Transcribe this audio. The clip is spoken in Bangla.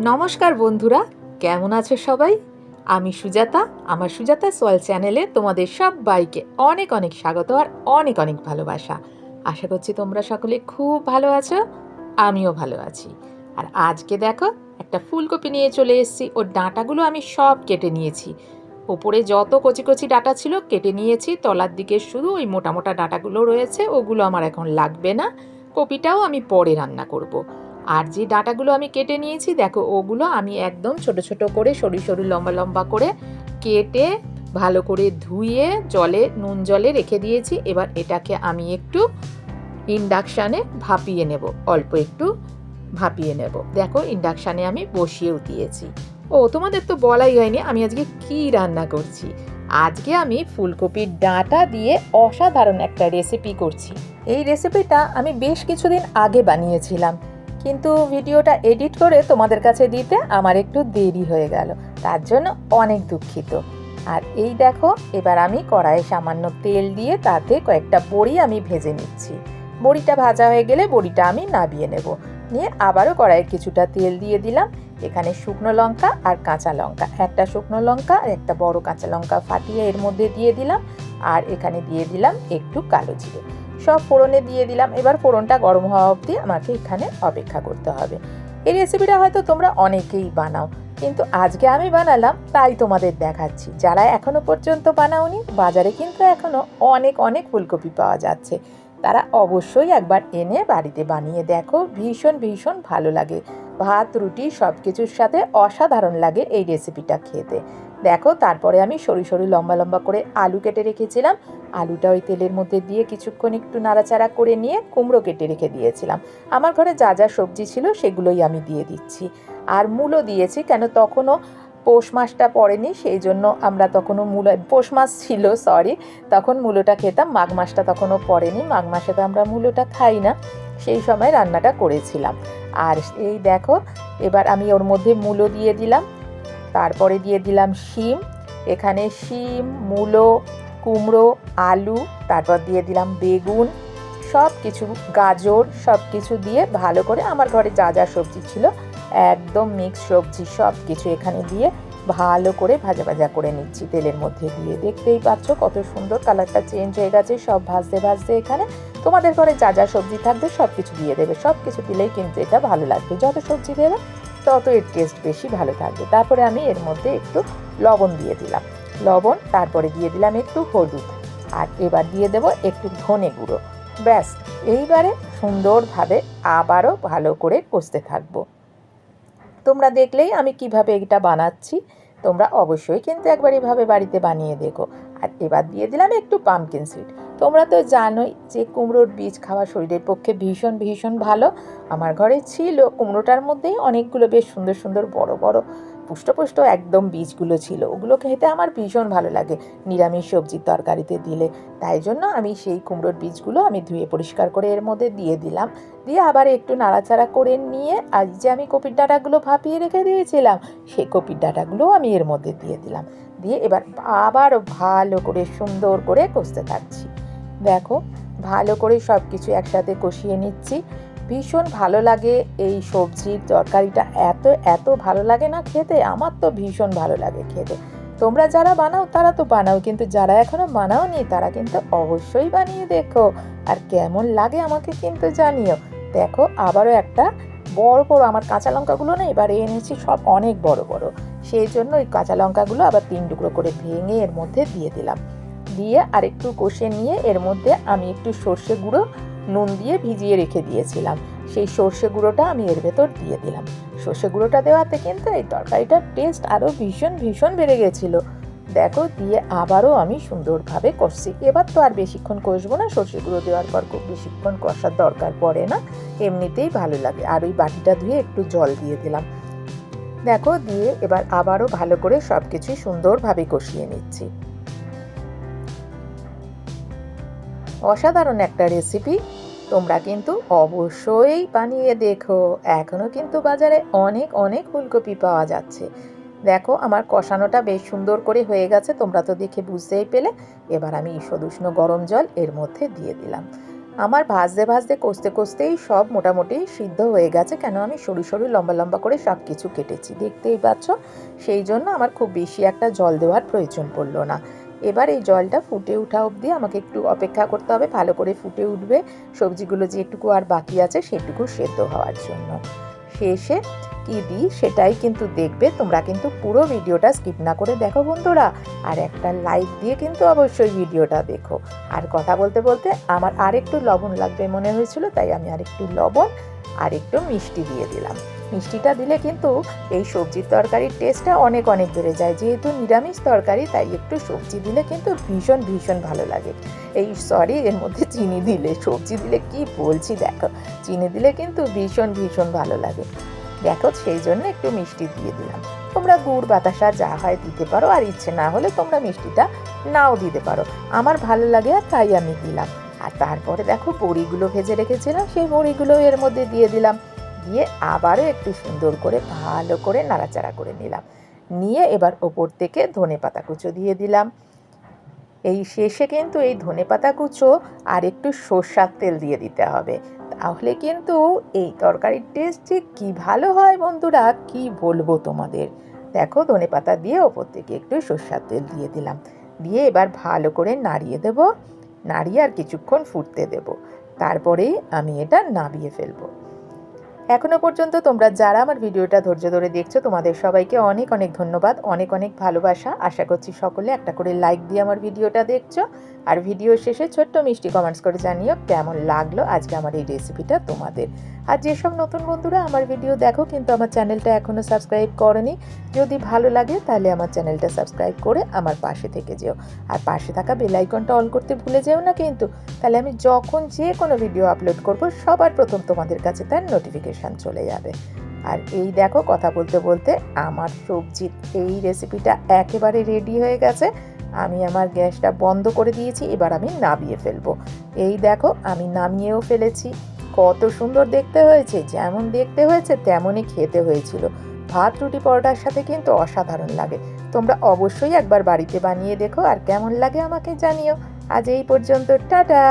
নমস্কার বন্ধুরা, কেমন আছো সবাই? আমি সুজাতা, আমার সুজাতা সোয়াল চ্যানেলে তোমাদের সবাইকে অনেক অনেক স্বাগত আর অনেক অনেক ভালোবাসা। আশা করছি তোমরা সকলে খুব ভালো আছো, আমিও ভালো আছি। আর আজকে দেখো, একটা ফুলকপি নিয়ে চলে এসেছি, ওর ডাঁটাগুলো আমি সব কেটে নিয়েছি। ওপরে যত কচি কচি ডাঁটা ছিল কেটে নিয়েছি, তলার দিকে শুধু ওই মোটা মোটা ডাঁটাগুলো রয়েছে, ওগুলো আমার এখন লাগবে না। কপিটাও আমি পরে রান্না করব। আর যে ডাঁটাগুলো আমি কেটে নিয়েছি, দেখো ওগুলো আমি একদম ছোট ছোট করে সরু সরু লম্বা লম্বা করে কেটে ভালো করে ধুয়ে জলে, নুন জলে রেখে দিয়েছি। এবার এটাকে আমি একটু ইন্ডাকশানে ভাপিয়ে নেব, অল্প একটু ভাপিয়ে নেব। দেখো ইন্ডাকশানে আমি বসিয়েও দিয়েছি। ও, তোমাদের তো বলাই হয়নি আমি আজকে কি রান্না করছি। আজকে আমি ফুলকপির ডাঁটা দিয়ে অসাধারণ একটা রেসিপি করছি। এই রেসিপিটা আমি বেশ কিছুদিন আগে বানিয়েছিলাম। কিন্তু ভিডিওটা এডিট করে তোমাদের কাছে দিতে আমার একটু দেরি হয়ে গেল। তার জন্য অনেক দুঃখিত। আর এই দেখো, এবার আমি কড়াইয়ে সামান্য তেল দিয়ে তাতে কয়েকটা বড়ি আমি ভেজে নিচ্ছি। বড়িটা ভাজা হয়ে গেলে বড়িটা আমি নাবিয়ে নেব। নিয়ে আবারও কড়াইয়ে কিছুটা তেল দিয়ে দিলাম। এখানে শুকনো লঙ্কা আর কাঁচা লঙ্কা। একটা শুকনো লঙ্কা আর একটা বড় কাঁচা লঙ্কা ফাটিয়ে এর মধ্যে দিয়ে দিলাম। আর এখানে দিয়ে দিলাম একটু কালো জিরে। সব ফোড়নে দিয়ে দিলাম। এবার ফোড়নটা গরম হওয়া অবধি আমাকে এখানে অপেক্ষা করতে হবে। এই রেসিপিটা হয়তো তোমরা অনেকেই বানাও, কিন্তু আজকে আমি বানালাম, তাই তোমাদের দেখাচ্ছি। যারা এখনও পর্যন্ত বানাওনি, বাজারে কিন্তু এখনও অনেক অনেক ফুলকপি পাওয়া যাচ্ছে। তারা অবশ্যই একবার এনে বাড়িতে বানিয়ে দেখো, ভীষণ ভীষণ ভালো লাগে। ভাত, রুটি সব কিছুর সাথে অসাধারণ লাগে এই রেসিপিটা খেতে। দেখো, তারপরে আমি সরু সরু লম্বা লম্বা করে আলু কেটে রেখেছিলাম। আলুটা ওই তেলের মধ্যে দিয়ে কিছুক্ষণ একটু নাড়াচাড়া করে নিয়ে কুমড়ো কেটে রেখে দিয়েছিলাম। আমার ঘরে যা যা সবজি ছিল সেগুলোই আমি দিয়ে দিচ্ছি। আর মূলো দিয়েছি, কেন তখনও পৌষ মাসটা পড়েনি, সেই জন্য আমরা তখনও মূলো পৌষ মাস ছিল সরি তখন মূলোটা খেতাম। মাঘ মাসটা তখনও পড়েনি, মাঘ মাসে তো আমরা মূলোটা খাই না, সেই সময় রান্নাটা করেছিলাম। আর এই দেখো, এবার আমি ওর মধ্যে মূলো দিয়ে দিলাম। তারপরে দিয়ে দিলাম শিম। এখানে শিম, মূলো, কুমড়ো, আলু, তারপর দিয়ে দিলাম বেগুন। সব কিছু গাজর সব কিছু দিয়ে ভালো করে আমার ঘরে যা যা সবজি ছিল, একদম মিক্স সবজি সব কিছু এখানে দিয়ে ভালো করে ভাজা ভাজা করে নিচ্ছি তেলের মধ্যে দিয়ে। দেখতেই পাচ্ছ কত সুন্দর কালারটা চেঞ্জ হয়ে গেছে, সব ভাজতে ভাজতে এখানে তোমাদের ঘরে যা যা সবজি থাকবে সব কিছু দিয়ে দেবে। সব কিছু দিলেই কিন্তু এটা ভালো লাগবে। যত সবজি দেবে তত এর টেস্ট বেশি ভালো থাকবে। তারপরে আমি এর মধ্যে একটু লবণ দিয়ে দিলাম। লবণ, তারপরে দিয়ে দিলাম একটু হলুদ। আর এবার দিয়ে দেব একটু ধনে গুঁড়ো। ব্যাস, এইবারে সুন্দরভাবে আবারও ভালো করে কষতে থাকব। তোমরা দেখলেই আমি কীভাবে এটা বানাচ্ছি, তোমরা অবশ্যই কিন্তু একবার এভাবে বাড়িতে বানিয়ে দেখো। আর এবার দিয়ে দিলাম একটু পামকিন সিড তোমরা তো জানোই যে কুমড়োর বীজ খাওয়া শরীরের পক্ষে ভীষণ ভীষণ ভালো। আমার ঘরে ছিল, কুমড়োটার মধ্যেই অনেকগুলো বেশ সুন্দর সুন্দর বড় বড় পুষ্টপুষ্ট একদম বীজগুলো ছিল। ওগুলো খেতে আমার ভীষণ ভালো লাগে। নিরামিষ সবজির তরকারিতে দিলে। তাই জন্য আমি সেই কুমড়োর বীজগুলো আমি ধুয়ে পরিষ্কার করে এর মধ্যে দিয়ে দিলাম। দিয়ে আবার একটু নাড়াচাড়া করে নিয়ে আজ যে আমি কপির ডাঁটাগুলো ভাপিয়ে রেখে দিয়েছিলাম সেই কপির ডাঁটাগুলোও আমি এর মধ্যে দিয়ে দিলাম। দিয়ে এবার আবার ভালো করে সুন্দর করে কষতে থাকছি। দেখো, ভালো করে সব কিছু একসাথে কষিয়ে নিচ্ছি। ভীষণ ভালো লাগে এই সবজির তরকারিটা। এত এত ভালো লাগে না খেতে? আমার তো ভীষণ ভালো লাগে খেতে। তোমরা যারা বানাও, তারা তো বানাও, কিন্তু যারা এখনও বানাও নি তারা কিন্তু অবশ্যই বানিয়ে দেখো। আর কেমন লাগে আমাকে কিন্তু জানিও। দেখো, আবারও একটা বড় বড়, আমার কাঁচা লঙ্কাগুলো না এবারে এনেছি, সব অনেক বড় বড়। সেই জন্য ওই কাঁচা লঙ্কাগুলো আবার তিন টুকরো করে ভেঙে এর মধ্যে দিয়ে দিলাম। দিয়ে আর একটু কষে নিয়ে এর মধ্যে আমি একটু সর্ষে গুঁড়ো, নুন দিয়ে ভিজিয়ে রেখে দিয়েছিলাম। সেই সর্ষে গুঁড়োটা আমি এর ভেতর দিয়ে দিলাম। সর্ষে গুঁড়োটা দেওয়াতে কিন্তু এই তরকারিটার টেস্ট আরও ভীষণ ভীষণ বেড়ে গেছিল। দেখো, দিয়ে আবারও আমি সুন্দরভাবে কষছি। এবার তো আর বেশিক্ষণ কষবো না, সর্ষে গুঁড়ো দেওয়ার পর খুব বেশিক্ষণ কষার দরকার পড়ে না, এমনিতেই ভালো লাগে। আর ওই বাটিটা ধুয়ে একটু জল দিয়ে দিলাম। দেখো, দিয়ে এবার আবারও ভালো করে সব কিছুই সুন্দরভাবে কষিয়ে নিচ্ছি। অসাধারণ একটা রেসিপি তোমরা কিন্তু অবশ্যই বানিয়ে দেখো। এখনও কিন্তু বাজারে অনেক অনেক ফুলকপি পাওয়া যাচ্ছে। দেখো, আমার কষানোটা বেশ সুন্দর করে হয়ে গেছে। তোমরা তো দেখে বুঝতেই পেলে। এবার আমি ঈষদুষ্ণ গরম জল এর মধ্যে দিয়ে দিলাম। আমার ভাজতে ভাজতে, কষতে, কষতেই সব মোটামুটি সিদ্ধ হয়ে গেছে। কেন আমি সরু সরু, লম্বা লম্বা করে সব কিছু কেটেছি। দেখতেই পাচ্ছ? সেই জন্য আমার খুব বেশি একটা জল দেওয়ার প্রয়োজন পড়ল না। এবার এই জলটা ফুটে ওঠা অবধি আমাকে একটু অপেক্ষা করতে হবে। ভালো করে ফুটে উঠবে। সবজিগুলো যেটুকু আর বাকি আছে সেটুকু সেদ্ধ হওয়ার জন্য। শেষে কি দিই সেটাই কিন্তু দেখবে। তোমরা কিন্তু পুরো ভিডিওটা স্কিপ না করে দেখো বন্ধুরা। আর একটা লাইক দিয়ে কিন্তু অবশ্যই ভিডিওটা দেখো। আর কথা বলতে বলতে আমার আর একটু লবণ লাগবে মনে হয়েছিল, তাই আমি আর একটু লবণ আর একটু মিষ্টি দিয়ে দিলাম। মিষ্টিটা দিলে কিন্তু এই সবজির তরকারির টেস্টটা অনেক অনেক বেড়ে যায়। যেহেতু নিরামিষ তরকারি, তাই একটু সবজি দিলে কিন্তু ভীষণ ভীষণ ভালো লাগে। এই সরি এর মধ্যে চিনি দিলে, সবজি দিলে কি বলছি দেখো, চিনি দিলে কিন্তু ভীষণ ভীষণ ভালো লাগে। দেখো, সেই জন্য একটু মিষ্টি দিয়ে দিলাম। তোমরা গুড়, বাতাসা যা হয় দিতে পারো, আর ইচ্ছে না হলে তোমরা মিষ্টিটা নাও দিতে পারো। আমার ভালো লাগে আর তাই আমি দিলাম। আর তারপরে দেখো, বড়িগুলো ভেজে রেখেছিলাম, সেই বড়িগুলো এর মধ্যে দিয়ে দিলাম। দিয়ে আবারও একটু সুন্দর করে, ভালো করে নাড়াচাড়া করে নিলাম। নিয়ে এবার ওপর থেকে ধনে পাতা কুচো দিয়ে দিলাম। এই শেষে কিন্তু এই ধনে পাতা কুচো আর একটু সর্ষার তেল দিয়ে দিতে হবে। তাহলে কিন্তু এই তরকারির টেস্ট যে কী ভালো হয় বন্ধুরা, কি বলব তোমাদের? দেখো ধনে পাতা দিয়ে ওপর থেকে একটু সর্ষার তেল দিয়ে দিলাম। দিয়ে এবার ভালো করে নাড়িয়ে দেব। নাড়িয়ে আর কিছুক্ষণ ফুটতে দেব। তারপরেই আমি এটা নাবিয়ে ফেলব। এখনও পর্যন্ত তোমরা যারা আমার ভিডিওটা ধৈর্য ধরে দেখছ, তোমাদের সবাইকে অনেক অনেক ধন্যবাদ, অনেক অনেক ভালোবাসা। আশা করছি সকলে একটা করে লাইক দিয়ে আমার ভিডিওটা দেখছ। আর ভিডিও শেষে ছোট্ট মিষ্টি কমেন্টস করে জানিও কেমন লাগল আজকে আমার এই রেসিপিটা তোমাদের। আর যেসব নতুন বন্ধুরা আমার ভিডিও দেখো কিন্তু আমার চ্যানেলটা এখনও সাবস্ক্রাইব করনি, যদি ভালো লাগে তাহলে আমার চ্যানেলটা সাবস্ক্রাইব করে আমার পাশে থেকে যেও। আর পাশে থাকা বেলাইকনটা অন করতে ভুলে যেও না কিন্তু, তাহলে আমি যখন যে কোনো ভিডিও আপলোড করব, সবার প্রথম তোমাদের কাছে তার নোটিফিকেশান চলে যাবে। আর এই দেখো কথা বলতে বলতে আমার সবজির এই রেসিপিটা একেবারে রেডি হয়ে গেছে। আমি আমার গ্যাসটা বন্ধ করে দিয়েছি, এবার আমি নামিয়ে ফেলব। এই দেখো আমি নামিয়েও ফেলেছি। কত সুন্দর দেখতে হয়েছে, যেমন দেখতে হয়েছে তেমনই খেতে হয়েছিল। ভাত, রুটি, পরোটার সাথে কিন্তু অসাধারণ লাগে। তোমরা অবশ্যই একবার বাড়িতে বানিয়ে দেখো আর কেমন লাগে আমাকে জানিও। আজ এই পর্যন্ত, টাটা!